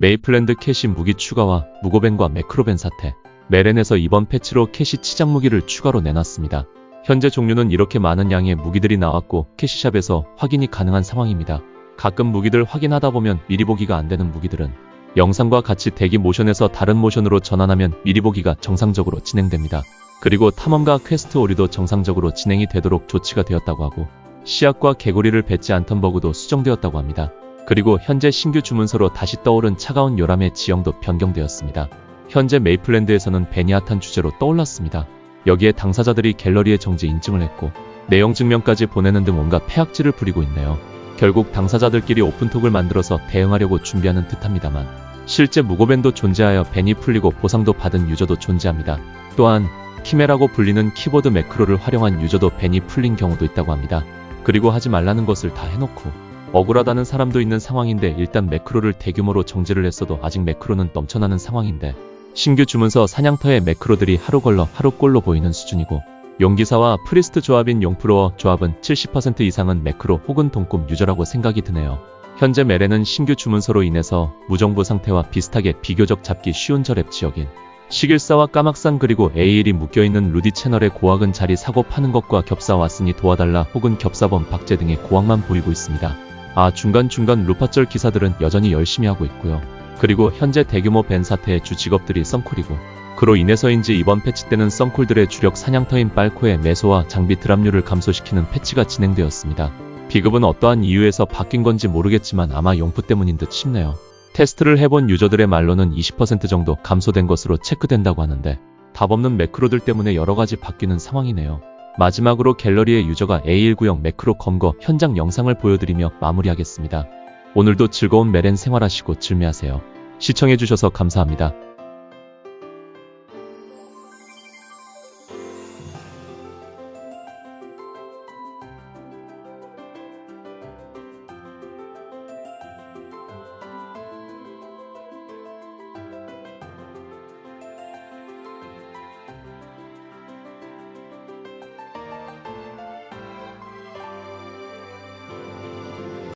메이플랜드 캐시 무기 추가와 무고벤과 매크로벤 사태. 메렌에서 이번 패치로 캐시 치장 무기를 추가로 내놨습니다. 현재 종류는 이렇게 많은 양의 무기들이 나왔고 캐시샵에서 확인이 가능한 상황입니다. 가끔 무기들 확인하다 보면 미리 보기가 안 되는 무기들은 영상과 같이 대기 모션에서 다른 모션으로 전환하면 미리 보기가 정상적으로 진행됩니다. 그리고 탐험가 퀘스트 오류도 정상적으로 진행이 되도록 조치가 되었다고 하고 씨앗과 개구리를 뱉지 않던 버그도 수정되었다고 합니다. 그리고 현재 신규 주문서로 다시 떠오른 차가운 요람의 지형도 변경되었습니다. 현재 메이플랜드에서는 베니아탄 주제로 떠올랐습니다. 여기에 당사자들이 갤러리에 정지 인증을 했고 내용 증명까지 보내는 등 온갖 폐악질을 부리고 있네요. 결국 당사자들끼리 오픈톡을 만들어서 대응하려고 준비하는 듯합니다만 실제 무고밴도 존재하여 벤이 풀리고 보상도 받은 유저도 존재합니다. 또한 키메라고 불리는 키보드 매크로를 활용한 유저도 벤이 풀린 경우도 있다고 합니다. 그리고 하지 말라는 것을 다 해놓고 억울하다는 사람도 있는 상황인데 일단 매크로를 대규모로 정지를 했어도 아직 매크로는 넘쳐나는 상황인데 신규 주문서 사냥터의 매크로들이 하루 걸러 하루 꼴로 보이는 수준이고 용기사와 프리스트 조합인 용프로어 조합은 70% 이상은 매크로 혹은 동꿈 유저라고 생각이 드네요. 현재 메레는 신규 주문서로 인해서 무정부 상태와 비슷하게 비교적 잡기 쉬운 저랩 지역인 시길사와 까막산 그리고 에일이 묶여있는 루디 채널의 고학은 자리 사고 파는 것과 겹사 왔으니 도와달라 혹은 겹사범 박제 등의 고학만 보이고 있습니다. 아 중간중간 루파절 기사들은 여전히 열심히 하고 있고요. 그리고 현재 대규모 벤 사태의 주 직업들이 썬콜이고 그로 인해서인지 이번 패치 때는 썬콜들의 주력 사냥터인 빨코의 매소와 장비 드랍률을 감소시키는 패치가 진행되었습니다. 비급은 어떠한 이유에서 바뀐 건지 모르겠지만 아마 용프 때문인 듯 싶네요. 테스트를 해본 유저들의 말로는 20% 정도 감소된 것으로 체크된다고 하는데 답 없는 매크로들 때문에 여러 가지 바뀌는 상황이네요. 마지막으로 갤러리의 유저가 A190 매크로 검거 현장 영상을 보여드리며 마무리하겠습니다. 오늘도 즐거운 메렌 생활하시고 즐미하세요. 시청해주셔서 감사합니다.